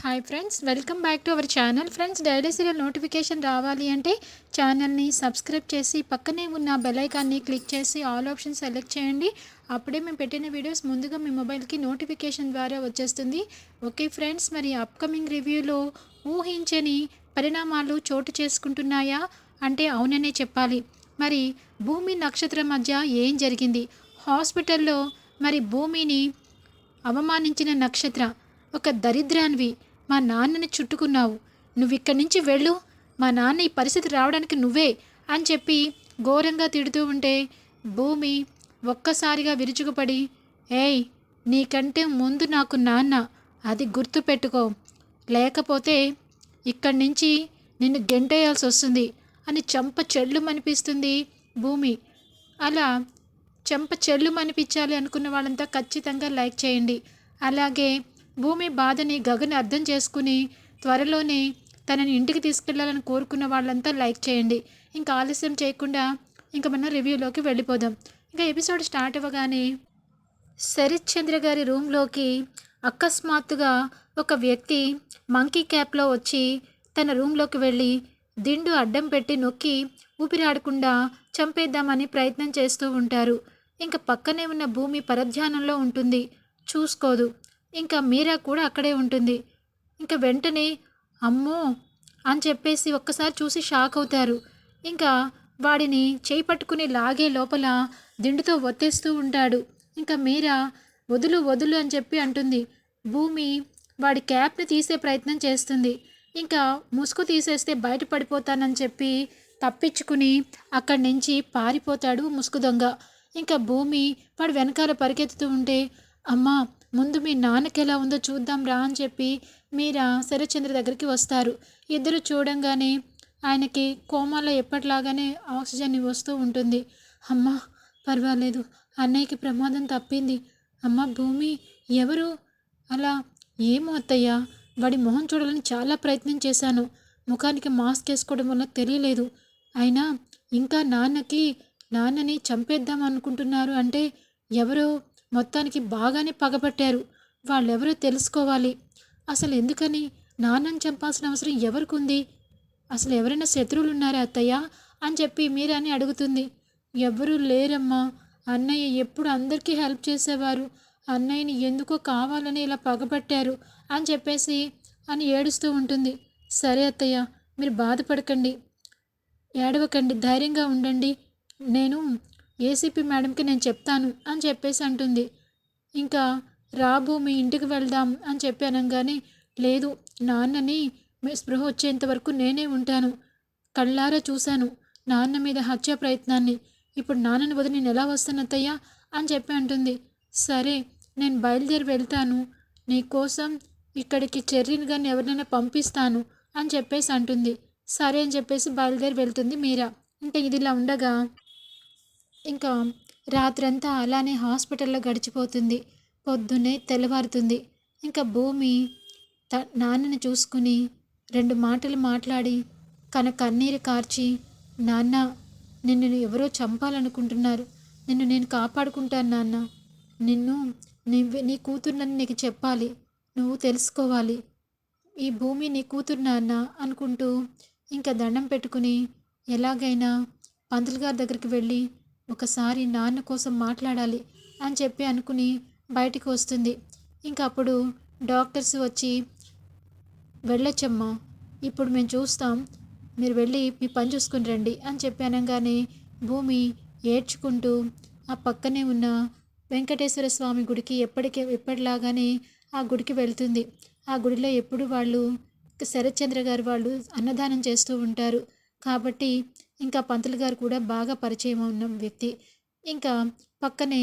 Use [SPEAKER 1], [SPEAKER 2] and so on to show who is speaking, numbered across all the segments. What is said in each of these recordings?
[SPEAKER 1] Hi friends welcome back to our channel friends daily serial notification రావాలి అంటే ఛానల్ని subscribe చేసి పక్కనే ఉన్న బెలైకాన్ని క్లిక్ చేసి ఆల్ ఆప్షన్ సెలెక్ట్ చేయండి. అప్పుడే మేము పెట్టిన వీడియోస్ ముందుగా మీ మొబైల్కి నోటిఫికేషన్ ద్వారా వచ్చేస్తుంది. ఓకే ఫ్రెండ్స్ మరి అప్కమింగ్ రివ్యూలో ఊహించని పరిణామాలు చోటు చేసుకుంటున్నాయా? అంటే అవుననే చెప్పాలి. మరి భూమి నక్షత్రం మధ్య ఏం జరిగింది? హాస్పిటల్లో మరి భూమిని అవమానించిన నక్షత్ర ఒక దరిద్రాన్వి. మా నాన్నని చుట్టుకున్నావు. నువ్విక్కడి నుంచి వెళ్ళు. మా నాన్న ఈ పరిస్థితి రావడానికి నువ్వే అని చెప్పి ఘోరంగా తిడుతూ ఉంటే భూమి ఒక్కసారిగా విరుచుకుపడి ఏయ్ నీకంటే ముందు నాకు నాన్న అది గుర్తు పెట్టుకో. లేకపోతే ఇక్కడి నుంచి నిన్ను గెంటేయాల్సి వస్తుంది అని చెంప చెల్లుమనిపిస్తుంది భూమి. అలా చెంప చెల్లు అనిపించాలి అనుకున్న వాళ్ళంతా ఖచ్చితంగా లైక్ చేయండి. అలాగే భూమి బాధని గగన్ అర్థం చేసుకుని త్వరలోనే తనని ఇంటికి తీసుకెళ్ళాలని కోరుకున్న వాళ్ళంతా లైక్ చేయండి. ఇంకా ఆలస్యం చేయకుండా ఇంకా మనం రివ్యూలోకి వెళ్ళిపోదాం. ఇంకా ఎపిసోడ్ స్టార్ట్ అవ్వగానే శరత్ చంద్ర గారి రూమ్లోకి అకస్మాత్తుగా ఒక వ్యక్తి మంకీ క్యాప్లో వచ్చి తన రూమ్లోకి వెళ్ళి దిండు అడ్డం పెట్టి నొక్కి ఊపిరాడకుండా చంపేద్దామని ప్రయత్నం చేస్తూ ఉంటారు. ఇంకా పక్కనే ఉన్న భూమి పరధ్యానంలో ఉంటుంది. చూసుకోదు. ఇంకా మీరా కూడా అక్కడే ఉంటుంది. ఇంకా వెంటనే అమ్మో అని చెప్పేసి ఒక్కసారి చూసి షాక్ అవుతారు. ఇంకా వాడిని చేయి పట్టుకుని లాగే లోపల దిండుతో ఒత్తేస్తూ ఉంటాడు. ఇంకా మీరా వదులు వదులు అని చెప్పి అంటుంది. భూమి వాడి క్యాప్ని తీసే ప్రయత్నం చేస్తుంది. ఇంకా ముసుగు తీసేస్తే బయటపడిపోతానని చెప్పి తప్పించుకుని అక్కడి నుంచి పారిపోతాడు ముసుగు దొంగ. ఇంకా భూమి వాడు వెనకాల పరిగెత్తుతూ ఉంటే అమ్మా ముందు మీ నాన్నకి ఎలా ఉందో చూద్దాం రా అని చెప్పి మీరా శరచంద్ర దగ్గరికి వస్తారు. ఇద్దరు చూడంగానే ఆయనకి కోమాలో ఎప్పటిలాగానే ఆక్సిజన్ వస్తూ ఉంటుంది. అమ్మా పర్వాలేదు. అన్నయ్యకి ప్రమాదం తప్పింది. అమ్మ భూమి ఎవరు? అలా ఏమో అత్తయ్య. వాడి మొహం చూడాలని చాలా ప్రయత్నం చేశాను. ముఖానికి మాస్క్ వేసుకోవడం వల్ల తెలియలేదు. అయినా ఇంకా నాన్నకి నాన్నని చంపేద్దాం అనుకుంటున్నారు అంటే ఎవరో? మొత్తానికి బాగానే పగబట్టారు వాళ్ళెవరో తెలుసుకోవాలి. అసలు ఎందుకని నాన్నని చంపాల్సిన అవసరం ఎవరికి ఉంది అసలు ఎవరైనా శత్రువులు ఉన్నారా అత్తయ్య? అని చెప్పి మీరని అడుగుతుంది. ఎవరూ లేరమ్మా. అన్నయ్య ఎప్పుడు అందరికీ హెల్ప్ చేసేవారు. అన్నయ్యని ఎందుకో కావాలని ఇలా పగబట్టారు అని చెప్పేసి అని ఏడుస్తూ ఉంటుంది. సరే అత్తయ్య మీరు బాధపడకండి. ఏడవకండి ధైర్యంగా ఉండండి. నేను ఏసీపీ మేడంకి నేను చెప్తాను అని చెప్పేసి అంటుంది. ఇంకా రాబు మీ ఇంటికి వెళ్దాం అని చెప్పి అనగానే లేదు నాన్నని స్పృహ వచ్చేంత వరకు నేనే ఉంటాను. కళ్ళారా చూశాను నాన్న మీద హత్య ప్రయత్నాన్ని. ఇప్పుడు నాన్నని వదిలి నేను ఎలా వస్తానత్తయ్యా అని చెప్పి అంటుంది. సరే నేను బయలుదేరి వెళ్తాను. నీకోసం ఇక్కడికి చెర్రీని కానీ ఎవరినైనా పంపిస్తాను అని చెప్పేసి అంటుంది. సరే అని చెప్పేసి బయలుదేరి వెళ్తుంది మీరా. ఇంకా ఇదిలా ఉండగా ఇంకా రాత్రంతా అలానే హాస్పిటల్లో గడిచిపోతుంది. పొద్దున్నే తెల్లవారుతుంది. ఇంకా భూమి త నాన్నని చూసుకుని రెండు మాటలు మాట్లాడి కన కన్నీరు కార్చి నాన్న నిన్ను ఎవరో చంపాలనుకుంటున్నారు. నిన్ను నేను కాపాడుకుంటాను నాన్న. నిన్ను నీ నీ కూతురునని నీకు చెప్పాలి. నువ్వు తెలుసుకోవాలి. ఈ భూమి నీ కూతురు నాన్న అనుకుంటూ ఇంకా దండం పెట్టుకుని ఎలాగైనా పంతులు గారి దగ్గరికి వెళ్ళి ఒకసారి నాన్న కోసం మాట్లాడాలి అని చెప్పి అనుకుని బయటికి వస్తుంది. ఇంకా అప్పుడు డాక్టర్స్ వచ్చి వెళ్ళొచ్చమ్మా ఇప్పుడు మేము చూస్తాం మీరు వెళ్ళి మీ పని చూసుకుని రండి అని చెప్పి అనగానే భూమి ఏడ్చుకుంటూ ఆ పక్కనే ఉన్న వెంకటేశ్వర స్వామి గుడికి ఎప్పటికే ఎప్పటిలాగానే ఆ గుడికి వెళ్తుంది. ఆ గుడిలో ఎప్పుడు వాళ్ళు శరత్చంద్ర గారు వాళ్ళు అన్నదానం చేస్తూ ఉంటారు. కాబట్టి ఇంకా పంతులు గారు కూడా బాగా పరిచయం ఉన్న వ్యక్తి. ఇంకా పక్కనే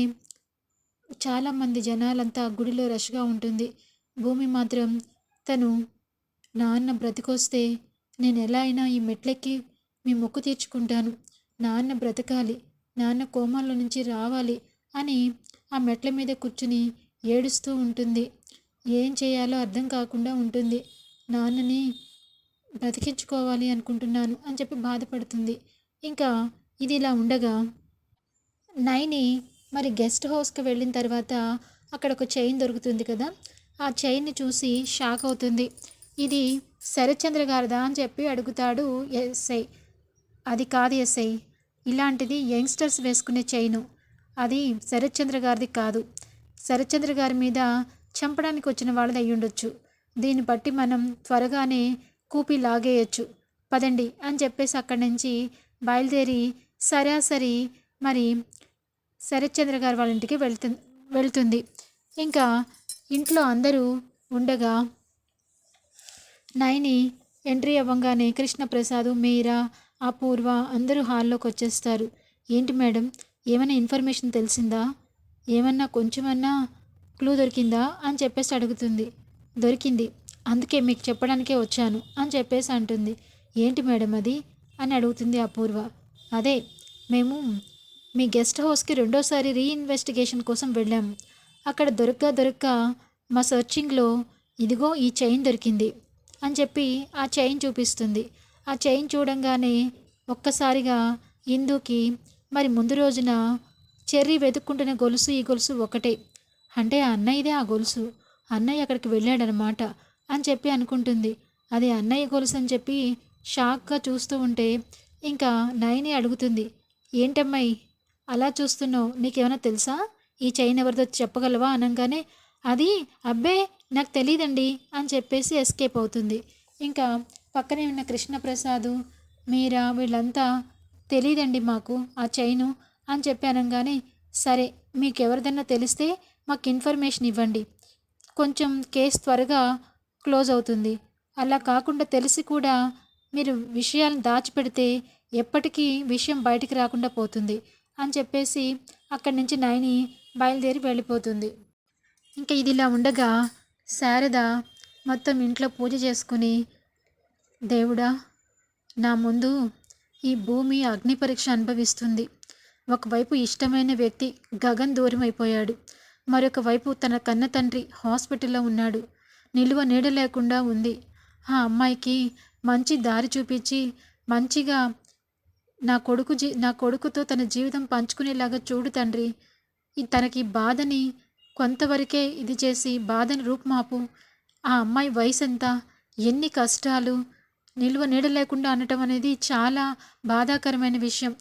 [SPEAKER 1] చాలామంది జనాలంతా గుడిలో రష్గా ఉంటుంది. భూమి మాత్రం తను నాన్న బ్రతికొస్తే నేను ఎలా అయినా ఈ మెట్లెక్కి మీ మొక్కు తీర్చుకుంటాను. నాన్న బ్రతకాలి నాన్న కోమాల్లో నుంచి రావాలి అని ఆ మెట్ల మీద కూర్చుని ఏడుస్తూ ఉంటుంది. ఏం చేయాలో అర్థం కాకుండా ఉంటుంది. నాన్నని బ్రతికించుకోవాలి అనుకుంటున్నాను అని చెప్పి బాధపడుతుంది. ఇంకా ఇది ఇలా ఉండగా నైని మరి గెస్ట్ హౌస్కి వెళ్ళిన తర్వాత అక్కడ ఒక చైన్ దొరుకుతుంది కదా ఆ చైన్ని చూసి షాక్ అవుతుంది. ఇది శరత్చంద్ర గారిదా అని చెప్పి అడుగుతాడు ఎస్ఐ. అది కాదు ఎస్ఐ ఇలాంటిది యంగ్స్టర్స్ వేసుకునే చైను. అది శరత్చంద్ర గారిది కాదు. శరత్చంద్ర గారి మీద చంపడానికి వచ్చిన వాళ్ళది అయ్యుండొచ్చు దీన్ని బట్టి మనం త్వరగానే కూపి లాగేయచ్చు. పదండి అని చెప్పేసి అక్కడి నుంచి బయలుదేరి సరాసరి మరి శరత్చంద్ర గారు వాళ్ళ ఇంటికి వెళ్తు వెళ్తుంది. ఇంకా ఇంట్లో అందరూ ఉండగా నైని ఎంట్రీ అవ్వగానే కృష్ణప్రసాద్ మీరా అపూర్వ అందరూ హాల్లోకి వచ్చేస్తారు. ఏంటి మేడం? ఏమైనా ఇన్ఫర్మేషన్ తెలిసిందా? ఏమన్నా కొంచెమన్నా క్లూ దొరికిందా? అని చెప్పేసి అడుగుతుంది. దొరికింది. అందుకే మీకు చెప్పడానికే వచ్చాను అని చెప్పేసి అంటుంది. ఏంటి మేడం అది? అని అడుగుతుంది అపూర్వ. అదే మేము మీ గెస్ట్ హౌస్కి రెండోసారి రీఇన్వెస్టిగేషన్ కోసం వెళ్ళాము. అక్కడ దొరక్క దొరక్క మా సర్చింగ్లో ఇదిగో ఈ చైన్ దొరికింది అని చెప్పి ఆ చైన్ చూపిస్తుంది. ఆ చైన్ చూడంగానే ఒక్కసారిగా ఇందుకి మరి ముందు రోజున చెర్రీ వెతుక్కుంటున్న గొలుసు ఈ గొలుసు ఒకటే. అంటే ఆ అన్నయ్యదే ఆ గొలుసు. అన్నయ్య అక్కడికి వెళ్ళాడనమాట. అని చెప్పి అనుకుంటుంది. అది అన్నయ్య గొలుసు అని చెప్పి షాక్గా చూస్తూ ఉంటే ఇంకా నయని అడుగుతుంది. ఏంటమ్మాయి అలా చూస్తున్నావు నీకేమైనా తెలుసా? ఈ చైన్ ఎవరిదో చెప్పగలవా? అనగానే అది అబ్బే నాకు తెలియదండి అని చెప్పేసి ఎస్కేప్ అవుతుంది. ఇంకా పక్కనే ఉన్న కృష్ణప్రసాదు మీరా వీళ్ళంతా తెలియదండి మాకు ఆ చైను అని చెప్పి అనగానే సరే మీకు ఎవరిదన్నా తెలిస్తే మాకు ఇన్ఫర్మేషన్ ఇవ్వండి. కొంచెం కేసు త్వరగా క్లోజ్ అవుతుంది. అలా కాకుండా తెలిసి కూడా మీరు విషయాలను దాచిపెడితే ఎప్పటికీ విషయం బయటికి రాకుండా పోతుంది అని చెప్పేసి అక్కడి నుంచి నయని బయలుదేరి వెళ్ళిపోతుంది. ఇంకా ఇది ఇలా ఉండగా శారద మొత్తం ఇంట్లో పూజ చేసుకుని దేవుడా నా ముందు ఈ భూమి అగ్ని పరీక్ష అనుభవిస్తుంది. ఒకవైపు ఇష్టమైన వ్యక్తి గగన్ దూరం అయిపోయాడు మరొక వైపు తన కన్న తండ్రి హాస్పిటల్లో ఉన్నాడు. నిలువ నీడ లేకుండా ఉంది. ఆ అమ్మాయికి మంచి దారి చూపించి మంచిగా నా కొడుకు జీ నా కొడుకుతో తన జీవితం పంచుకునేలాగా చూడు తండ్రి. తనకి బాధని కొంతవరకే ఇది చేసి బాధని రూపుమాపు. ఆ అమ్మాయి వయసు ఎంత ఎన్ని కష్టాలు? నిల్వ నీడ లేకుండా అనటం అనేది చాలా బాధాకరమైన విషయం.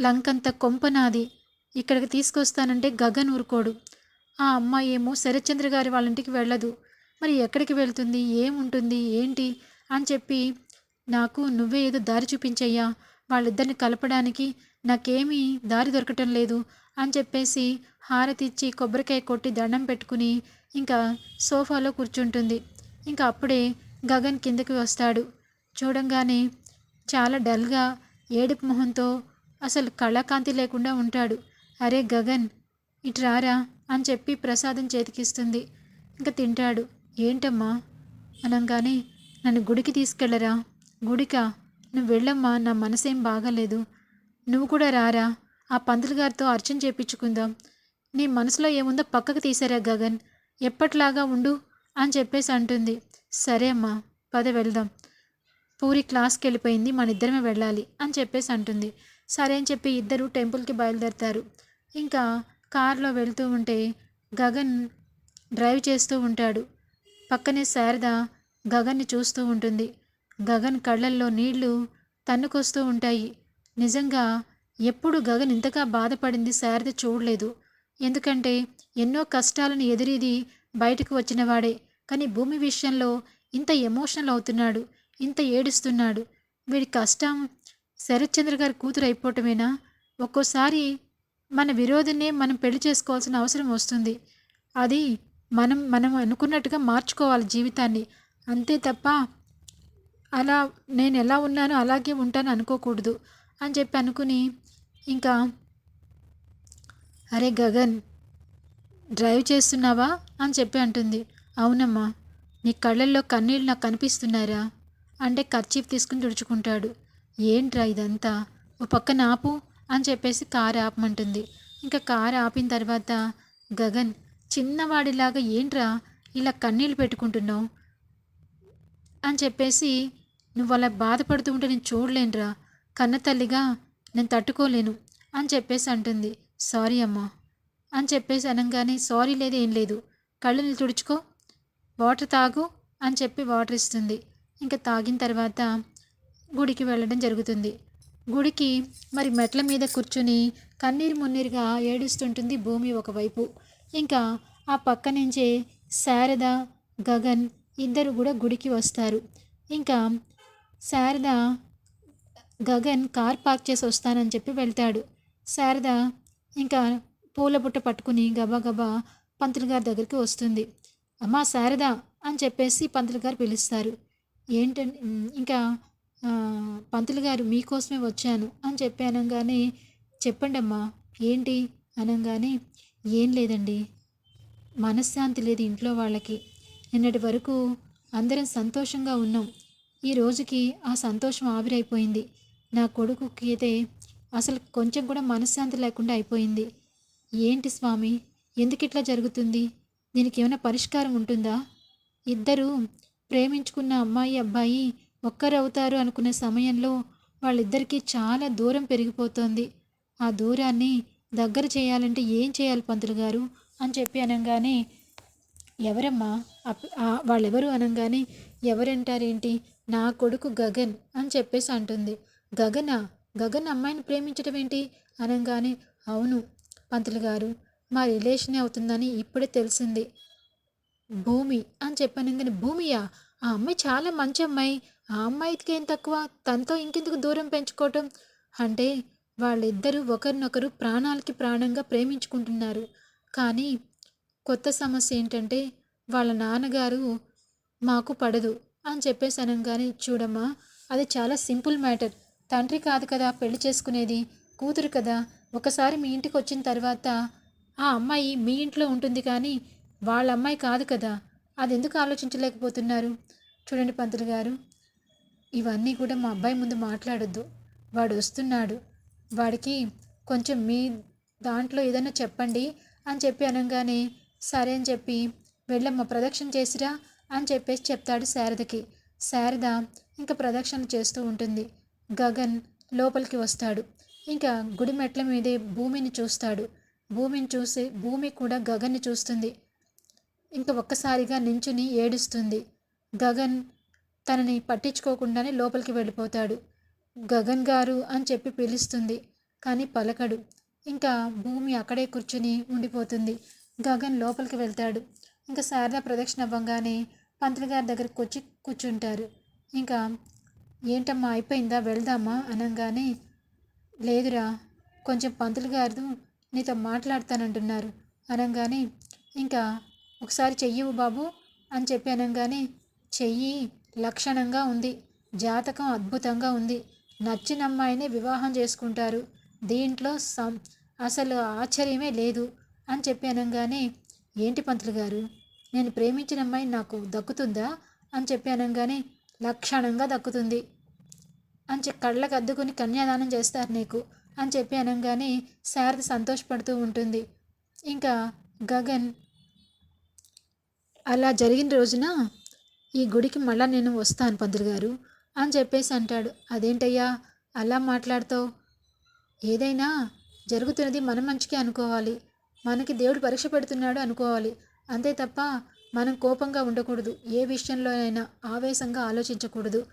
[SPEAKER 1] లంకంత కొంపనాది ఇక్కడికి తీసుకొస్తానంటే గగన్ ఊరుకోడు. ఆ అమ్మాయి ఏమో శరత్చంద్ర గారి వాళ్ళ ఇంటికి వెళ్ళదు. మరి ఎక్కడికి వెళ్తుంది? ఏముంటుంది? ఏంటి? అని చెప్పి నాకు నువ్వే ఏదో దారి చూపించయ్యా. వాళ్ళిద్దరిని కలపడానికి నాకేమీ దారి దొరకటం లేదు అని చెప్పేసి హారతి ఇచ్చి కొబ్బరికాయ కొట్టి దండం పెట్టుకుని ఇంకా సోఫాలో కూర్చుంటుంది. ఇంకా అప్పుడే గగన్ కిందకి వస్తాడు. చూడంగానే చాలా డల్గా ఏడుపు మొహంతో అసలు కళాకాంతి లేకుండా ఉంటాడు. అరే గగన్ ఇటు రారా అని చెప్పి ప్రసాదం చేతికిస్తుంది. ఇంకా తింటాడు. ఏంటమ్మా? అనగానే నన్ను గుడికి తీసుకెళ్ళరా గుడికా? నువ్వు వెళ్ళమ్మా నా మనసేం బాగాలేదు. నువ్వు కూడా రారా? ఆ పంతులు గారితో అర్చన చేపించుకుందాం. నీ మనసులో ఏముందో పక్కకు తీసారా గగన్. ఎప్పట్లాగా ఉండు అని చెప్పేసి అంటుంది. సరే అమ్మా పద వెళ్దాం. పూరి క్లాస్కి వెళ్ళిపోయింది మన ఇద్దరమే వెళ్ళాలి అని చెప్పేసి అంటుంది. సరే అని చెప్పి ఇద్దరు టెంపుల్కి బయలుదేరుతారు. ఇంకా కారులో వెళ్తూ ఉంటే గగన్ డ్రైవ్ చేస్తూ ఉంటాడు. పక్కనే శారద గగన్ని చూస్తూ ఉంటుంది. గగన్ కళ్ళల్లో నీళ్ళు తన్నుకొస్తూ ఉంటాయి. నిజంగా ఎప్పుడు గగన్ ఇంతగా బాధపడింది శారద చూడలేదు. ఎందుకంటే ఎన్నో కష్టాలను ఎదిరిది బయటకు వచ్చినవాడే కానీ భూమి విషయంలో ఇంత ఎమోషనల్ అవుతున్నాడు. ఇంత ఏడుస్తున్నాడు. వీడి కష్టం శరత్చంద్ర గారి కూతురు అయిపోవటమేనా? ఒక్కోసారి మన విరోధినే మనం పెళ్ళి చేసుకోవాల్సిన అవసరం వస్తుంది. అది మనం మనం అనుకున్నట్టుగా మార్చుకోవాలి జీవితాన్ని. అంతే తప్ప అలా నేను ఎలా ఉన్నానో అలాగే ఉంటాను అనుకోకూడదు అని చెప్పి అనుకుని ఇంకా అరే గగన్ డ్రైవ్ చేస్తున్నావా? అని చెప్పి అంటుంది. అవునమ్మా నీ కళ్ళల్లో కన్నీళ్ళు నాకు కనిపిస్తున్నారా అంటే కర్చీఫ్ తీసుకుని తుడుచుకుంటాడు. ఏంట్రా ఇదంతా? ఓ పక్కన ఆపు అని చెప్పేసి కారు ఆపమంటుంది. ఇంకా కారు ఆపిన తర్వాత గగన్ చిన్నవాడిలాగా ఏంట్రా ఇలా కన్నీళ్ళు పెట్టుకుంటున్నావు? అని చెప్పేసి నువ్వు అలా బాధపడుతూ ఉంటే నేను చూడలేనురా. కన్న తల్లిగా నేను తట్టుకోలేను. అని చెప్పేసి అంటుంది. సారీ అమ్మా. అని చెప్పేసి అనగానే సారీ లేదు ఏం లేదు. కళ్ళు నీళ్ళు తుడుచుకో. వాటర్ తాగు. అని చెప్పి వాటర్ ఇస్తుంది. ఇంకా తాగిన తర్వాత గుడికి వెళ్ళడం జరుగుతుంది. గుడికి మరి మెట్ల మీద కూర్చుని కన్నీరు మున్నీరుగా ఏడుస్తుంటుంది భూమి ఒకవైపు. ఇంకా ఆ పక్క నుంచే శారద గగన్ ఇద్దరు కూడా గుడికి వస్తారు. ఇంకా శారద గగన్ కార్ పార్క్ చేసి వస్తానని చెప్పి వెళ్తాడు. శారద ఇంకా పూల బుట్ట పట్టుకుని గబగబా పంతులు గారి దగ్గరికి వస్తుంది. అమ్మా శారద అని చెప్పేసి పంతులు గారు పిలుస్తారు. ఏంటంటే ఇంకా పంతులు గారు మీకోసమే వచ్చాను అని చెప్పి అనగానే చెప్పండి అమ్మా ఏంటి? అనగానే ఏం లేదండి. మనశ్శాంతి లేదు ఇంట్లో వాళ్ళకి. నిన్నటి వరకు అందరం సంతోషంగా ఉన్నాం. ఈ రోజుకి ఆ సంతోషం ఆవిరైపోయింది. నా కొడుకుకి అయితే అసలు కొంచెం కూడా మనశ్శాంతి లేకుండా అయిపోయింది. ఏంటి స్వామి? ఎందుకు ఇట్లా జరుగుతుంది? దీనికి ఏమైనా పరిష్కారం ఉంటుందా? ఇద్దరు ప్రేమించుకున్న అమ్మాయి అబ్బాయి ఒక్కరవుతారు అనుకునే సమయంలో వాళ్ళిద్దరికీ చాలా దూరం పెరిగిపోతోంది. ఆ దూరాన్ని దగ్గర చేయాలంటే ఏం చేయాలి పంతులు గారు? అని చెప్పి అనగానే ఎవరమ్మా? వాళ్ళెవరు? అనగానే ఎవరంటారేంటి? నా కొడుకు గగన్ అని చెప్పేసి అంటుంది. గగనా? గగన్ అమ్మాయిని ప్రేమించడం ఏంటి? అనగానే అవును పంతులు గారు మా రిలేషనే అవుతుందని ఇప్పుడే తెలిసింది. భూమి అని చెప్పాను భూమియా? ఆ అమ్మాయి చాలా మంచి అమ్మాయి. ఆ అమ్మాయికి ఏం తక్కువ? తనతో ఇంకెందుకు దూరం పెంచుకోవటం? అంటే వాళ్ళిద్దరూ ఒకరినొకరు ప్రాణాలకి ప్రాణంగా ప్రేమించుకుంటున్నారు. కానీ కొత్త సమస్య ఏంటంటే వాళ్ళ నాన్నగారు మాకు పడదు అని చెప్పేసి అనగానే చూడమ్మా అది చాలా సింపుల్ మ్యాటర్. తండ్రి కాదు కదా పెళ్ళి చేసుకునేది కూతురు కదా. ఒకసారి మీ ఇంటికి వచ్చిన తర్వాత ఆ అమ్మాయి మీ ఇంట్లో ఉంటుంది కానీ వాళ్ళ అమ్మాయి కాదు కదా. అది ఎందుకు ఆలోచించలేకపోతున్నారు? చూడండి పంతులు గారు ఇవన్నీ కూడా మా అబ్బాయి ముందు మాట్లాడొద్దు. వాడు వస్తున్నాడు. వాడికి కొంచెం మీ దాంట్లో ఏదైనా చెప్పండి అని చెప్పి అనగానే సరే అని చెప్పి వెళ్ళమ్మ ప్రదక్షిణ చేసిరా అని చెప్పేసి చెప్తాడు శారదకి. శారద ఇంకా ప్రదక్షిణ చేస్తూ ఉంటుంది. గగన్ లోపలికి వస్తాడు. ఇంకా గుడి మెట్ల మీదే భూమిని చూస్తాడు. భూమిని చూసి భూమి కూడా గగన్ని చూస్తుంది. ఇంకా ఒక్కసారిగా నించుని ఏడుస్తుంది. గగన్ తనని పట్టించుకోకుండానే లోపలికి వెళ్ళిపోతాడు. గగన్ గారు అని చెప్పి పిలుస్తుంది. కానీ పలకడు. ఇంకా భూమి అక్కడే కూర్చుని ఉండిపోతుంది. గగన్ లోపలికి వెళ్తాడు. ఇంకా శారదా ప్రదక్షిణ అవ్వగానే పంతులు గారి దగ్గరికి వచ్చి కూర్చుంటారు. ఇంకా ఏంటమ్మా అయిపోయిందా? వెళ్దామా? అనగానే లేదురా కొంచెం పంతులు గారు నీతో మాట్లాడతానంటున్నారు. అనగానే ఇంకా ఒకసారి చెయ్యవు బాబు అని చెప్పి అనగానే చెయ్యి లక్షణంగా ఉంది. జాతకం అద్భుతంగా ఉంది. నచ్చిన అమ్మాయిని వివాహం చేసుకుంటారు. దీంట్లో సం అసలు ఆశ్చర్యమే లేదు అని చెప్పి అనగానే ఏంటి పంతులు గారు? నేను ప్రేమించిన అమ్మాయి నాకు దక్కుతుందా? అని చెప్పి అనగానే లక్షణంగా దక్కుతుంది. అని చెప్పి కళ్ళకు అద్దుకుని కన్యాదానం చేస్తారు నీకు అని చెప్పి అనగానే శారద సంతోషపడుతూ ఉంటుంది. ఇంకా గగన్ అలా జరిగిన రోజున ఈ గుడికి మళ్ళా నేను వస్తాను పంతులు గారు. అని చెప్పేసి అంటాడు. అదేంటయ్యా? అలా మాట్లాడతావు? ఏదైనా జరుగుతున్నది మన మంచికే అనుకోవాలి. మనకి దేవుడు పరీక్ష పెడుతున్నాడు అనుకోవాలి. అంతే తప్ప మనం కోపంగా ఉండకూడదు. ఏ విషయంలోనైనా ఆవేశంగా ఆలోచించకూడదు.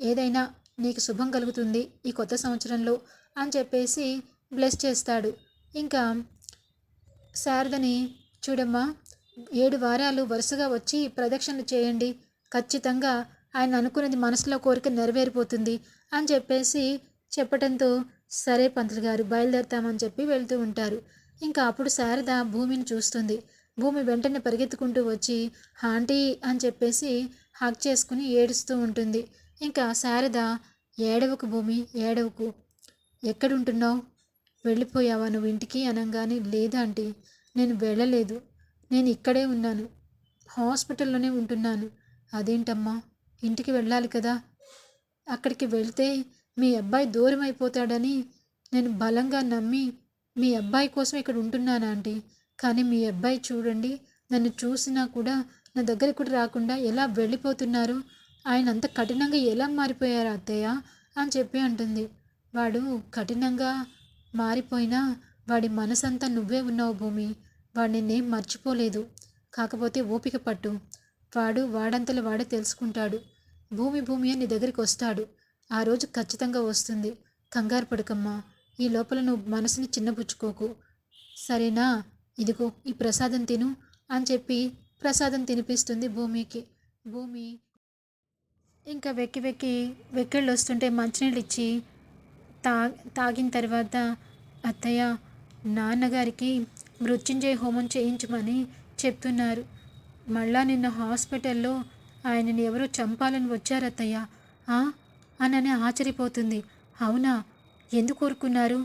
[SPEAKER 1] ఏదైనా నీకు శుభం కలుగుతుంది ఈ కొత్త సంవత్సరంలో అని చెప్పేసి బ్లెస్ చేస్తాడు. ఇంకా శారదని చూడమ్మా ఏడు వారాలు వరుసగా వచ్చి ప్రదక్షిణలు చేయండి. ఖచ్చితంగా ఆయన అనుకున్నది మనసులో కోరిక నెరవేరిపోతుంది అని చెప్పేసి చెప్పడంతో సరే పంతులు గారు బయలుదేరుతామని చెప్పి వెళ్తూ ఉంటారు. ఇంకా అప్పుడు శారద భూమిని చూస్తుంది. భూమి వెంటనే పరిగెత్తుకుంటూ వచ్చి ఆంటీ అని చెప్పేసి హక్ చేసుకుని ఏడుస్తూ ఉంటుంది. ఇంకా శారద ఏడవకు భూమి ఏడవకు. ఎక్కడుంటున్నావు? వెళ్ళిపోయావా నువ్వు ఇంటికి? అనగానే లేదాంటీ నేను వెళ్ళలేదు. నేను ఇక్కడే ఉన్నాను. హాస్పిటల్లోనే ఉంటున్నాను. అదేంటమ్మా? ఇంటికి వెళ్ళాలి కదా. అక్కడికి వెళ్తే మీ అబ్బాయి దూరం అయిపోతాడని నేను బలంగా నమ్మి మీ అబ్బాయి కోసం ఇక్కడ ఉంటున్నాను ఆంటీ. కానీ మీ అబ్బాయి చూడండి నన్ను చూసినా కూడా నా దగ్గర కూడా రాకుండా ఎలా వెళ్ళిపోతున్నారు? ఆయన అంత కఠినంగా ఎలా మారిపోయారు అత్తయ్య? అని చెప్పి అంటుంది. వాడు కఠినంగా మారిపోయినా వాడి మనసంతా నువ్వే ఉన్నావు భూమి. వాడిని నేను మర్చిపోలేదు. కాకపోతే ఓపిక పట్టు. వాడు వాడంతలో వాడే తెలుసుకుంటాడు. భూమి భూమి అని దగ్గరికి వస్తాడు. ఆ రోజు ఖచ్చితంగా వస్తుంది. కంగారు పడకమ్మా. ఈ లోపల నువ్వు మనసుని చిన్నపుచ్చుకోకు సరేనా? ఇదిగో ఈ ప్రసాదం తిను అని చెప్పి ప్రసాదం తినిపిస్తుంది భూమికి. భూమి ఇంకా వెక్కి వెక్కి వెక్కిళ్ళు వస్తుంటే మంచినీళ్ళు ఇచ్చి తా తాగిన తర్వాత అత్తయ్య నాన్నగారికి మృత్యుంజయ హోమం చేయించమని చెప్తున్నారు. మళ్ళా నిన్న హాస్పిటల్లో ఆయనని ఎవరో చంపాలని వచ్చారు అనని ఆశ్చర్యపోతుంది. అవునా? ఎందుకు కోరుకున్నారు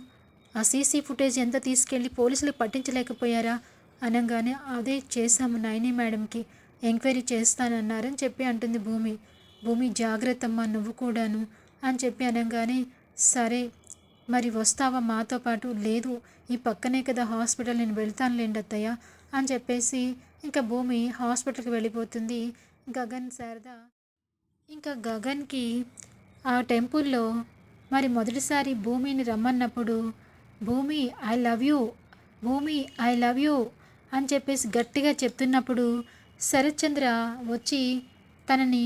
[SPEAKER 1] ఆ సీసీ ఫుటేజ్ ఎంత తీసుకెళ్ళి పోలీసులు పట్టించలేకపోయారా? అనగానే అదే చేశాము నైని మేడంకి. ఎంక్వైరీ చేస్తానన్నారని చెప్పి అంటుంది భూమి. భూమి జాగ్రత్తమ్మ నువ్వు కూడాను అని చెప్పి అనగానే సరే మరి వస్తావా మాతో పాటు? లేదు ఈ పక్కనే కదా హాస్పిటల్ నేను వెళ్తానులేండి అత్తయ్య అని చెప్పేసి ఇంకా భూమి హాస్పిటల్కి వెళ్ళిపోతుంది. గగన్ శారద. ఇంకా గగన్కి ఆ టెంపుల్లో మరి మొదటిసారి భూమిని రమ్మన్నప్పుడు Bhumi I love you Bhumi I love you అని చెప్పేసి గట్టిగా చెప్తున్నప్పుడు శరత్చంద్ర వచ్చి తనని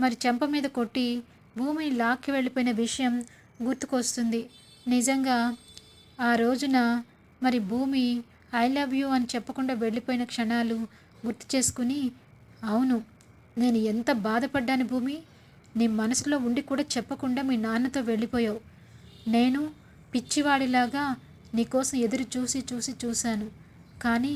[SPEAKER 1] మరి చెంప మీద కొట్టి భూమిని లాక్కి వెళ్ళిపోయిన విషయం గుర్తుకొస్తుంది. నిజంగా ఆ రోజున మరి భూమి ఐ లవ్ యూ అని చెప్పకుండా వెళ్ళిపోయిన క్షణాలు గుర్తు చేసుకుని అవును నేను ఎంత బాధపడ్డాను భూమి? నీ మనసులో ఉండి కూడా చెప్పకుండా మీ నాన్నతో వెళ్ళిపోయావు. నేను పిచ్చివాడిలాగా నీకోసం ఎదురు చూసి చూసి చూశాను. కానీ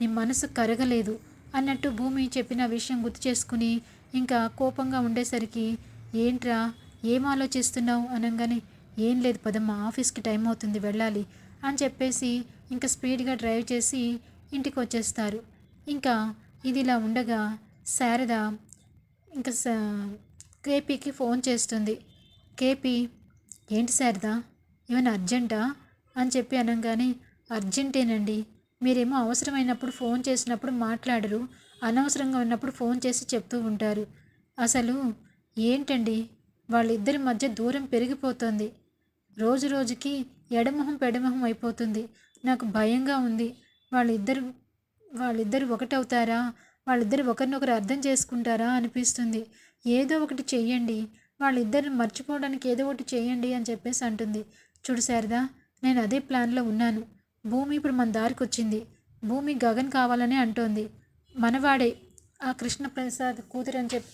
[SPEAKER 1] నీ మనసు కరగలేదు అన్నట్టు భూమి చెప్పిన విషయం గుర్తు చేసుకుని ఇంకా కోపంగా ఉండేసరికి ఏంట్రా ఏం ఆలోచిస్తున్నావు? అనగానే ఏం లేదు పదమ్మా ఆఫీస్కి టైం అవుతుంది వెళ్ళాలి అని చెప్పేసి ఇంకా స్పీడ్గా డ్రైవ్ చేసి ఇంటికి వచ్చేస్తారు. ఇంకా ఇది ఇలా ఉండగా శారద ఇంకా కేపీకి ఫోన్ చేస్తుంది. కేపీ ఏంటి శారదా? ఏమైనా అర్జెంటా? అని చెప్పి అనగానే అర్జెంటేనండి. మీరేమో అవసరమైనప్పుడు ఫోన్ చేసినప్పుడు మాట్లాడరు. అనవసరంగా ఉన్నప్పుడు ఫోన్ చేసి చెప్తూ ఉంటారు. అసలు ఏంటండి? వాళ్ళిద్దరి మధ్య దూరం పెరిగిపోతుంది. రోజు రోజుకి ఎడమొహం పెడమొహం అయిపోతుంది. నాకు భయంగా ఉంది. వాళ్ళిద్దరు వాళ్ళిద్దరు ఒకటవుతారా? వాళ్ళిద్దరు ఒకరినొకరు అర్థం చేసుకుంటారా అనిపిస్తుంది. ఏదో ఒకటి చెయ్యండి. వాళ్ళిద్దరిని మర్చిపోవడానికి ఏదో ఒకటి చేయండి అని చెప్పేసి అంటుంది. చూడు శారదా నేను అదే ప్లాన్లో ఉన్నాను. భూమి ఇప్పుడు మన దారికి వచ్చింది భూమి గగన్ కావాలని అంటోంది. మనవాడే ఆ కృష్ణప్రసాద్ కూతురు అని చెప్పి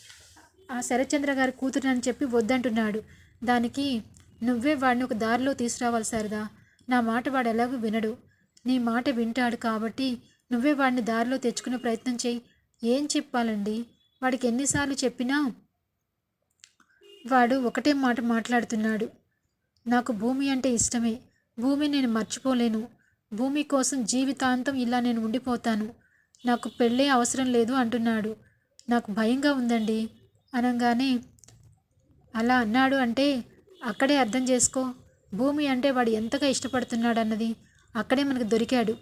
[SPEAKER 1] ఆ శరత్చంద్ర గారి కూతురు అని చెప్పి వద్దంటున్నాడు. దానికి నువ్వే వాడిని ఒక దారిలో తీసుకురావాలి శారదా. నా మాట వాడు ఎలాగూ వినడు. నీ మాట వింటాడు కాబట్టి నువ్వే వాడిని దారిలో తెచ్చుకునే ప్రయత్నం చేయి ఏం చెప్పాలండి? వాడికి ఎన్నిసార్లు చెప్పినా వాడు ఒకటే మాట మాట్లాడుతున్నాడు. నాకు భూమి అంటే ఇష్టమే. భూమి నేను మర్చిపోలేను. భూమి కోసం జీవితాంతం ఇలా నేను ఉండిపోతాను. నాకు పెళ్ళే అవసరం లేదు అంటున్నాడు. నాకు భయంగా ఉందండి. అనగానే అలా అన్నాడు అంటే అక్కడే అర్థం చేసుకో. భూమి అంటే వాడు ఎంతగా ఇష్టపడుతున్నాడు అన్నది అక్కడే మనకు దొరికాడు.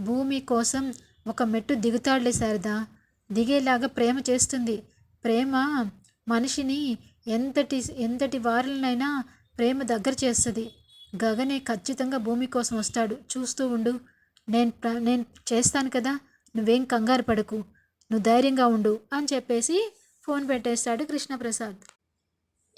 [SPEAKER 1] భూమి కోసం ఒక మెట్టు దిగుతాడులే శారదా. దిగేలాగా ప్రేమ చేస్తుంది. ప్రేమ మనిషిని ఎంతటి ఎంతటి వారినైనా ప్రేమ దగ్గర చేస్తుంది. గగనే ఖచ్చితంగా భూమి కోసం వస్తాడు. చూస్తూ ఉండు. నేను నేను చేస్తాను కదా. నువ్వేం కంగారు పడకు. నువ్వు ధైర్యంగా ఉండు అని చెప్పేసి ఫోన్ పెట్టేస్తాడు కృష్ణప్రసాద్.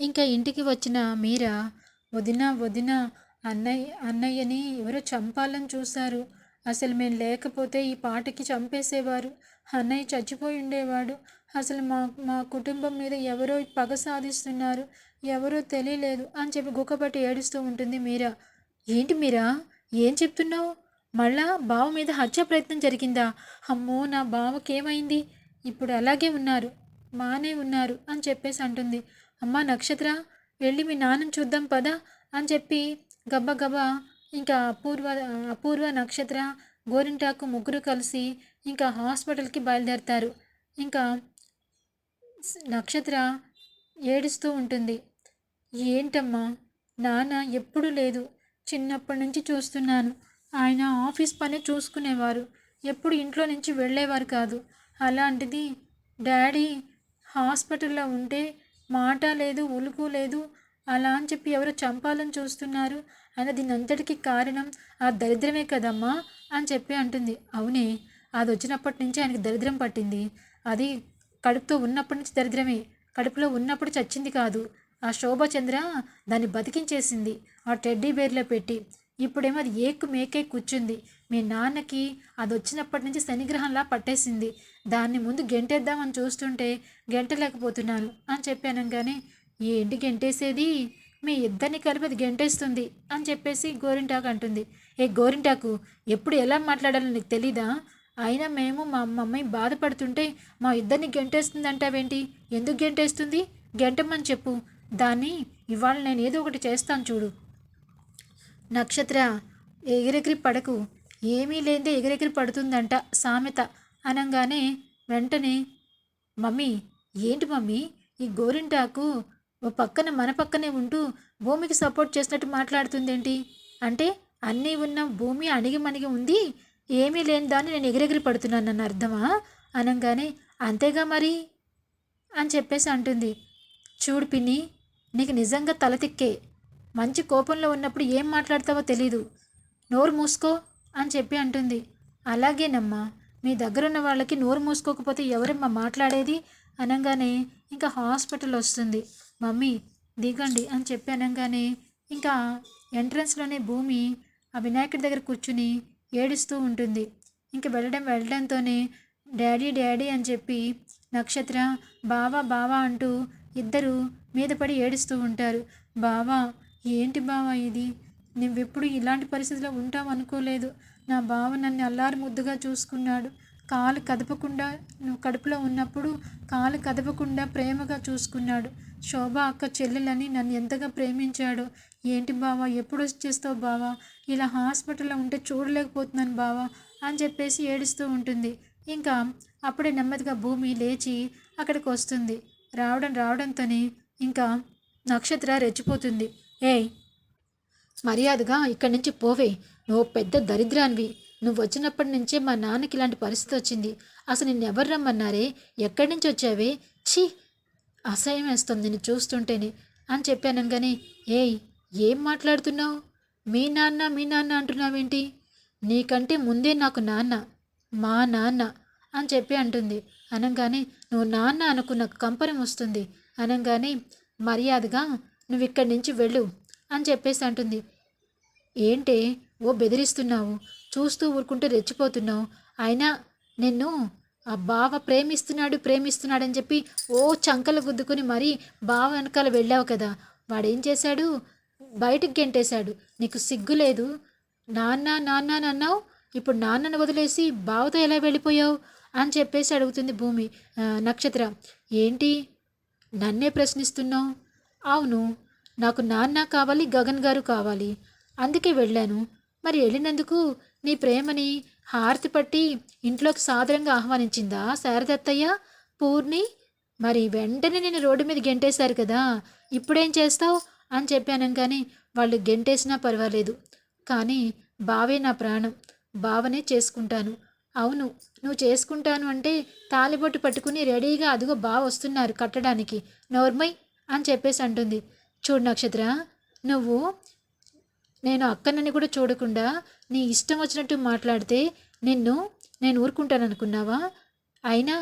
[SPEAKER 1] ఇంకా ఇంటికి వచ్చిన మీరా వదిన వదిన అన్నయ్య అన్నయ్యని ఎవరో చంపాలని చూశారు అసలు మేము లేకపోతే ఈ పాటకి చంపేసేవారు. అన్నయ్య చచ్చిపోయి ఉండేవాడు అసలు మా మా కుటుంబం మీద ఎవరో పగ సాధిస్తున్నారు ఎవరో తెలియలేదు అని చెప్పి గుక్కపట్టి ఏడుస్తూ ఉంటుంది మీరా. ఏంటి మీరా? ఏం చెప్తున్నావు? మళ్ళా బావ మీద హత్య ప్రయత్నం జరిగిందా? అమ్మో నా బావకేమైంది? ఇప్పుడు అలాగే ఉన్నారు మానే ఉన్నారు అని చెప్పేసి అంటుంది. అమ్మా నక్షత్ర వెళ్ళి మీ నాన్నని చూద్దాం పదా అని చెప్పి గబ్బా గబ్బా ఇంకా అపూర్వ అపూర్వ నక్షత్ర గోరింటాకు ముగ్గురు కలిసి ఇంకా హాస్పిటల్కి బయలుదేరతారు. ఇంకా నక్షత్ర ఏడుస్తూ ఉంటుంది. ఏంటమ్మా నాన్న ఎప్పుడూ లేదు. చిన్నప్పటి నుంచి చూస్తున్నాను. ఆయన ఆఫీస్ పని చూసుకునేవారు. ఎప్పుడు ఇంట్లో నుంచి వెళ్ళేవారు కాదు. అలాంటిది డాడీ హాస్పిటల్లో ఉంటే మాట లేదు ఉలుకు లేదు. అలా అని చెప్పి ఎవరో చంపాలని చూస్తున్నారు? అన్నది దీని కారణం ఆ దరిద్రమే కదమ్మా. అని చెప్పి అంటుంది. అవునే అది వచ్చినప్పటి నుంచి ఆయనకి దరిద్రం పట్టింది. అది కడుపుతో ఉన్నప్పటి నుంచి దరిద్రమే. కడుపులో ఉన్నప్పుడు చచ్చింది కాదు. ఆ శోభచంద్ర దాన్ని బతికించేసింది. ఆ టెడ్డీ బేర్లో పెట్టి. ఇప్పుడేమో అది ఏకు మేకే కూర్చుంది. మీ నాన్నకి అది వచ్చినప్పటి నుంచి శనిగ్రహంలా పట్టేసింది. దాన్ని ముందు గెంటేద్దామని చూస్తుంటే గెంటలేకపోతున్నాను అని చెప్పాను కానీ ఏంటి గెంటేసేది? మీ ఇద్దరిని కలిపి అది గెంటేస్తుంది అని చెప్పేసి గోరింటాకు అంటుంది. ఏ గోరింటాకు ఎప్పుడు ఎలా మాట్లాడాలో నీకు తెలీదా? అయినా మేము మా మమ్మీ బాధపడుతుంటే మా ఇద్దరిని గెంటేస్తుంది అంటావేంటి ఎందుకు గెంటేస్తుంది? గెంటమని చెప్పు. దాన్ని ఇవాళ నేను ఏదో ఒకటి చేస్తాను చూడు. నక్షత్ర ఎగిరెగిరి పడకు. ఏమీ లేదే ఎగిరెగిరి పడుతుందంట సామెత అనగానే వెంటనే మమ్మీ ఏంటి మమ్మీ? ఈ గోరింటాకు ఓ పక్కన మన పక్కనే ఉంటూ భూమికి సపోర్ట్ చేసినట్టు మాట్లాడుతుందేంటి? అంటే అన్నీ ఉన్న భూమి అణిగిమణిగి ఉంది. ఏమీ లేని దాన్ని నేను ఎగిరెగిరి పడుతున్నాను నన్ను అర్థమా? అనగానే అంతేగా మరి? అని చెప్పేసి అంటుంది. చూడు పిన్ని నీకు నిజంగా తల తిక్కే. మంచి కోపంలో ఉన్నప్పుడు ఏం మాట్లాడతావో తెలీదు. నోరు మూసుకో అని చెప్పి అంటుంది. అలాగేనమ్మా మీ దగ్గర ఉన్న వాళ్ళకి నోరు మూసుకోకపోతే ఎవరమ్మా మాట్లాడేది? అనగానే ఇంకా హాస్పిటల్ వస్తుంది. మమ్మీ దిగండి అని చెప్పి అనగానే ఇంకా ఎంట్రన్స్లోనే భూమి ఆ వినాయకుడి దగ్గర కూర్చుని ఏడుస్తూ ఉంటుంది. ఇంక వెళ్ళడం వెళ్ళడంతోనే డాడీ డాడీ అని చెప్పి నక్షత్ర బావా బావా అంటూ ఇద్దరు మీద పడి ఏడుస్తూ ఉంటారు. బావా ఏంటి బావా ఇది? నువ్వెప్పుడు ఇలాంటి పరిస్థితిలో ఉంటావు అనుకోలేదు. నా బావ నన్ను అల్లారు ముద్దుగా చూసుకున్నాడు. కాలు కదపకుండా నువ్వు కడుపులో ఉన్నప్పుడు కాలు కదపకుండా ప్రేమగా చూసుకున్నాడు. శోభ అక్క చెల్లెలని నన్ను ఎంతగా ప్రేమించాడు ఏంటి బావా? ఎప్పుడు వచ్చేస్తావు బావా? ఇలా హాస్పిటల్లో ఉంటే చూడలేకపోతున్నాను బావా అని చెప్పేసి ఏడుస్తూ ఉంటుంది. ఇంకా అప్పుడే నెమ్మదిగా భూమి లేచి అక్కడికి వస్తుంది. రావడం రావడంతోనే ఇంకా నక్షత్ర రెచ్చిపోతుంది. ఏయ్ మర్యాదగా ఇక్కడి నుంచి పోవే. నువ్వు పెద్ద దరిద్రానివి. నువ్వు వచ్చినప్పటి నుంచే మా నాన్నకి ఇలాంటి పరిస్థితి వచ్చింది. అసలు నిన్ను ఎవరు రమ్మన్నారే? ఎక్కడి నుంచి వచ్చావే? ఛీ అసహ్యం వేస్తుంది నిన్ను చూస్తుంటేనే అని చెప్పాను కానీ ఏయ్ ఏం మాట్లాడుతున్నావు? మీ నాన్న మీ నాన్న అంటున్నావేంటి? నీకంటే ముందే నాకు నాన్న మా నాన్న అని చెప్పి అంటుంది. అనగానే నువ్వు నాన్న అనుకున్న కంపనం వస్తుంది. అనగానే మర్యాదగా నువ్వు ఇక్కడి నుంచి వెళ్ళు అని చెప్పేసి అంటుంది. ఏంటే? ఓ బెదిరిస్తున్నావు. చూస్తూ ఊరుకుంటే రెచ్చిపోతున్నావు. అయినా నిన్ను ఆ బావ ప్రేమిస్తున్నాడు ప్రేమిస్తున్నాడని చెప్పి ఓ చంకలు గుద్దుకుని మరీ బావ వెనకాల వెళ్ళావు కదా. వాడేం చేశాడు? బయటికి గెంటేశాడు. నీకు సిగ్గు లేదు. నాన్న నాన్న అన్నావు ఇప్పుడు నాన్నను వదిలేసి బావతో ఎలా వెళ్ళిపోయావు? అని చెప్పేసి అడుగుతుంది భూమి నక్షత్ర. ఏంటి? నన్నే ప్రశ్నిస్తున్నావు? అవును. నాకు నాన్న కావాలి గగన్ గారు కావాలి. అందుకే వెళ్ళాను. మరి వెళ్ళినందుకు నీ ప్రేమని హారతి పట్టి ఇంట్లోకి సాదరంగా ఆహ్వానించిందా శారదత్తయ్య పూర్ణి? మరి వెంటనే నేను రోడ్డు మీద గెంటేశారు కదా. ఇప్పుడేం చేస్తావు? అని చెప్పాను కానీ వాళ్ళు గెంటేసినా పర్వాలేదు. కానీ బావే నా ప్రాణం. బావనే చేసుకుంటాను. అవును నువ్వు చేసుకుంటాను అంటే తాలిబొట్టు పట్టుకుని రెడీగా అదిగో బావ వస్తున్నారు కట్టడానికి. నోర్మై అని చెప్పేసి అంటుంది. చూడు నక్షత్ర నువ్వు నేను అక్కనని కూడా చూడకుండా నీ ఇష్టం వచ్చినట్టు మాట్లాడితే నిన్ను నేను ఊరుకుంటాను అనుకున్నావా అయినా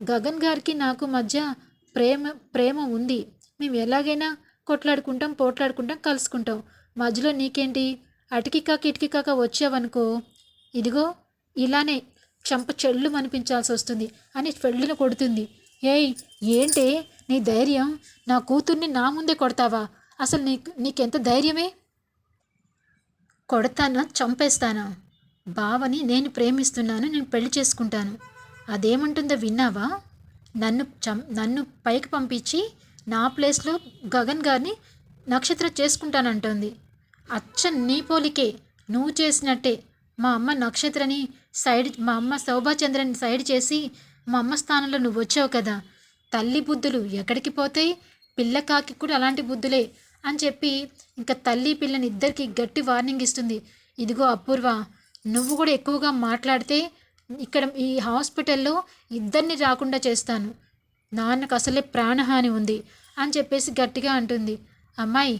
[SPEAKER 1] గగన్ గారికి నాకు మధ్య ప్రేమ ప్రేమ ఉంది. మేము ఎలాగైనా కొట్లాడుకుంటాం పోట్లాడుకుంటాం కలుసుకుంటాం. మధ్యలో నీకేంటి? అటికి కాక కాక వచ్చావనుకో ఇదిగో ఇలానే చంప చెల్లు అనిపించాల్సి వస్తుంది అని ఫెళ్ళును కొడుతుంది. ఏయ్ ఏంటి? నీ ధైర్యం? నా కూతుర్ని నా ముందే కొడతావా? అసలు నీ నీకెంత ధైర్యమే? కొడతానా? చంపేస్తానా? బావని నేను ప్రేమిస్తున్నాను నేను పెళ్ళి చేసుకుంటాను. అదేమంటుందో విన్నావా? నన్ను చం నన్ను పైకి పంపించి నా ప్లేస్లో గగన్ గారిని నక్షత్ర చేసుకుంటానంటుంది. అచ్చ నీ పోలికే నువ్వు చేసినట్టే. మా అమ్మ నక్షత్రని సైడ్ మా అమ్మ శోభాచంద్రని సైడ్ చేసి మా అమ్మ స్థానంలో నువ్వు వచ్చావు కదా. తల్లి బుద్ధులు ఎక్కడికి పోతాయి? పిల్ల కాకి కూడా అలాంటి బుద్ధులే అని చెప్పి ఇంకా తల్లి పిల్లని ఇద్దరికి గట్టి వార్నింగ్ ఇస్తుంది. ఇదిగో అపూర్వ నువ్వు కూడా ఎక్కువగా మాట్లాడితే ఇక్కడ ఈ హాస్పిటల్లో ఇద్దరిని రాకుండా చేస్తాను. నాన్నకు అసలే ప్రాణహాని ఉంది అని చెప్పేసి గట్టిగా అంటుంది. అమ్మాయి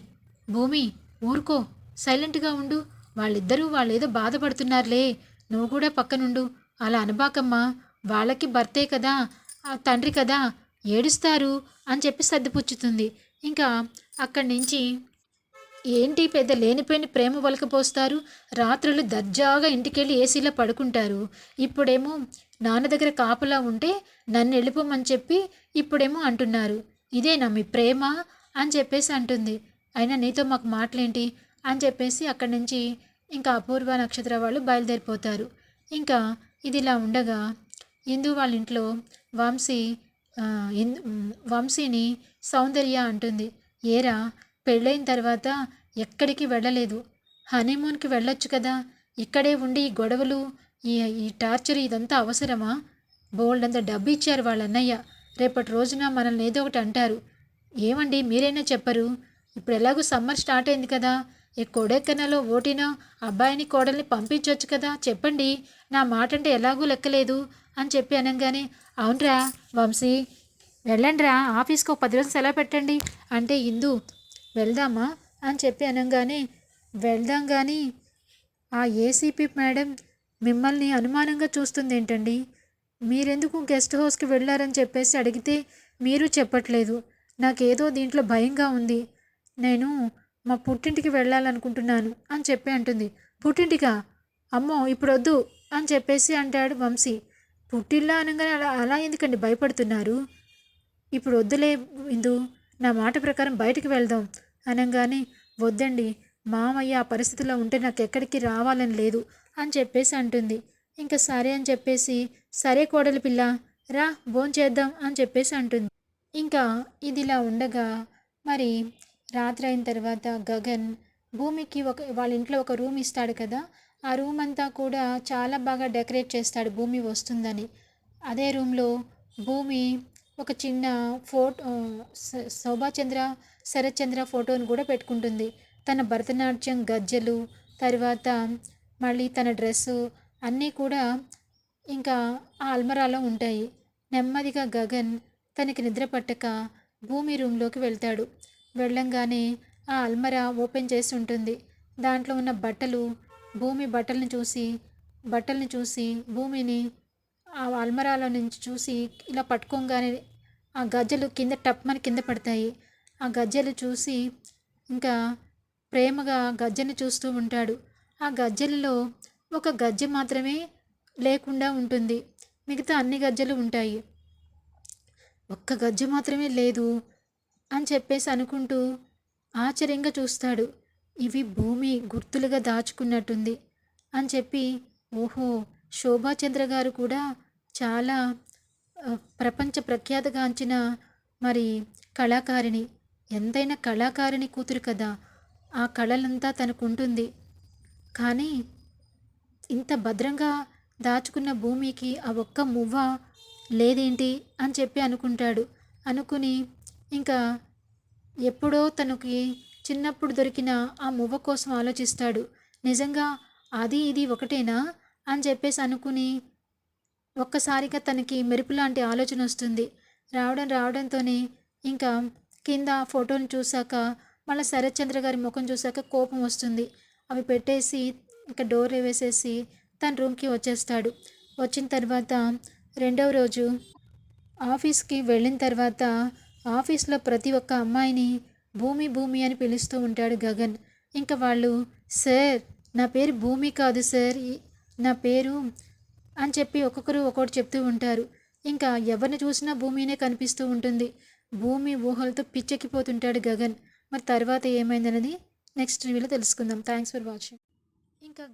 [SPEAKER 1] భూమి ఊరుకో సైలెంట్గా ఉండు. వాళ్ళిద్దరూ వాళ్ళేదో బాధపడుతున్నారులే. నువ్వు కూడా పక్కనుండు. అలా అనబాకమ్మా. వాళ్ళకి భర్తే కదా తండ్రి కదా ఏడుస్తారు అని చెప్పి సర్దిపుచ్చుతుంది. ఇంకా అక్కడి నుంచి ఏంటి పెద్ద లేనిపోయిన ప్రేమ వలకపోస్తారు రాత్రులు దర్జాగా ఇంటికెళ్ళి ఏసీలో పడుకుంటారు. ఇప్పుడేమో నాన్న దగ్గర కాపలా ఉంటే నన్ను వెళ్ళిపోమని చెప్పి ఇప్పుడేమో అంటున్నారు. ఇదేనా మీ ప్రేమ? అని చెప్పేసి అంటుంది. అయినా నీతో మాకు మాటలేంటి? అని చెప్పేసి అక్కడి నుంచి ఇంకా అపూర్వ నక్షత్ర వాళ్ళు బయలుదేరిపోతారు. ఇంకా ఇది ఇలా ఉండగా ఇందు వాళ్ళ ఇంట్లో వంశీ వంశీని సౌందర్య అంటుంది. ఏరా పెళ్ళైన తర్వాత ఎక్కడికి వెళ్ళలేదు? హనీమూన్కి వెళ్ళొచ్చు కదా? ఇక్కడే ఉండి గొడవలు ఈ ఈ టార్చర్ ఇదంతా అవసరమా? బోల్డ్ అంత డబ్బు ఇచ్చారు వాళ్ళ అన్నయ్య రేపటి రోజున మనల్ని ఏదో ఒకటి అంటారు. ఏమండి మీరైనా చెప్పరు. ఇప్పుడు ఎలాగో సమ్మర్ స్టార్ట్ అయింది కదా. ఈ కొడెక్కనలో ఓటినా అబ్బాయిని కోడల్ని పంపించవచ్చు కదా. చెప్పండి నా మాట అంటే ఎలాగూ లెక్కలేదు అని చెప్పి అనగానే అవునరా వంశీ వెళ్ళండిరా ఆఫీస్కి ఒక పది రోజులు సెలవు పెట్టండి. అంటే ఇందు వెళ్దామా అని చెప్పి అనగానే వెళ్దాం కానీ ఆ ఏసీపీ మేడం మిమ్మల్ని అనుమానంగా చూస్తుంది ఏంటండి మీరెందుకు గెస్ట్ హౌస్కి వెళ్ళారని చెప్పేసి అడిగితే మీరు చెప్పట్లేదు. నాకేదో దీంట్లో భయంగా ఉంది. నేను మా పుట్టింటికి వెళ్ళాలనుకుంటున్నాను అని చెప్పి అంటుంది. పుట్టింటికా? అమ్మో ఇప్పుడు వద్దు అని చెప్పేసి అంటాడు వంశీ. పుట్టిల్లా అనగానే అలా అలా ఎందుకండి భయపడుతున్నారు? ఇప్పుడు వద్దులే ఇందు నా మాట ప్రకారం బయటికి వెళ్దాం అనగానే వద్దండి మామయ్య ఆ పరిస్థితిలో ఉంటే నాకు ఎక్కడికి రావాలని లేదు. అని చెప్పేసి అంటుంది. ఇంకా సరే అని చెప్పేసి సరే కోడలి పిల్ల రా భోంచేద్దాం అని చెప్పేసి అంటుంది. ఇంకా ఇదిలా ఉండగా మరి రాత్రి అయిన తర్వాత గగన్ భూమికి ఒక వాళ్ళ ఇంట్లో ఒక రూమ్ ఇస్తాడు కదా ఆ రూమ్ అంతా కూడా చాలా బాగా డెకరేట్ చేస్తాడు భూమి వస్తుందని. అదే రూమ్లో భూమి ఒక చిన్న ఫోటో శోభాచంద్ర శరత్చంద్ర ఫోటోను కూడా పెట్టుకుంటుంది. తన భరతనాట్యం గజ్జెలు తర్వాత మళ్ళీ తన డ్రెస్సు అన్నీ కూడా ఇంకా ఆ అల్మరాలో ఉంటాయి. నెమ్మదిగా గగన్ తనకి నిద్ర పట్టక భూమి రూమ్లోకి వెళ్తాడు. వెళ్ళంగానే ఆ అల్మరా ఓపెన్ చేసి ఉంటుంది. దాంట్లో ఉన్న బట్టలు భూమి బట్టలను చూసి బట్టల్ని చూసి భూమిని ఆ అల్మరాలో నుంచి చూసి ఇలా పట్టుకోగానే ఆ గజ్జలు కింద టప్మని కింద పడతాయి. ఆ గజ్జలు చూసి ఇంకా ప్రేమగా గజ్జెని చూస్తూ ఉంటాడు. ఆ గజ్జెలలో ఒక గజ్జె మాత్రమే లేకుండా ఉంటుంది. మిగతా అన్ని గజ్జలు ఉంటాయి. ఒక్క గజ్జె మాత్రమే లేదు అని చెప్పేసి అనుకుంటూ ఆశ్చర్యంగా చూస్తాడు. ఇవి భూమి గుర్తులుగా దాచుకున్నట్టుంది అని చెప్పి ఓహో శోభాచంద్ర గారు కూడా చాలా ప్రపంచ ప్రఖ్యాతగాంచిన మరి కళాకారిణి. ఎంతైనా కళాకారిణి కూతురు కదా. ఆ కళలంతా తనకుంటుంది. కానీ ఇంత భద్రంగా దాచుకున్న భూమికి ఆ ఒక్క మువ్వ లేదేంటి అని చెప్పి అనుకుంటాడు. అనుకుని ఇంకా ఎప్పుడో తనకి చిన్నప్పుడు దొరికిన ఆ మువ్వ కోసం ఆలోచిస్తాడు. నిజంగా అది ఇది ఒకటేనా అని చెప్పేసి అనుకుని ఒక్కసారిగా తనకి మెరుపు లాంటి ఆలోచన వస్తుంది. రావడం రావడంతోనే ఇంకా కింద ఫోటోని చూశాక మళ్ళీ శరత్చంద్ర గారి ముఖం చూశాక కోపం వస్తుంది. అవి పెట్టేసి ఇంకా డోర్ వేసేసి తన రూమ్కి వచ్చేస్తాడు. వచ్చిన తర్వాత రెండవ రోజు ఆఫీస్కి వెళ్ళిన తర్వాత ఆఫీస్లో ప్రతి ఒక్క అమ్మాయిని భూమి భూమి అని పిలుస్తూ ఉంటాడు గగన్. ఇంకా వాళ్ళు సార్ నా పేరు భూమి కాదు సార్ నా పేరు అని చెప్పి ఒక్కొక్కరు ఒక్కొక్కటి చెప్తూ ఉంటారు. ఇంకా ఎవరిని చూసినా భూమినే కనిపిస్తూ ఉంటుంది. భూమి ఊహలతో పిచ్చెక్కిపోతుంటాడు గగన్. మరి తర్వాత ఏమైందనేది నెక్స్ట్ రివ్యూలో తెలుసుకుందాం. Thanks for watching. ఇంకా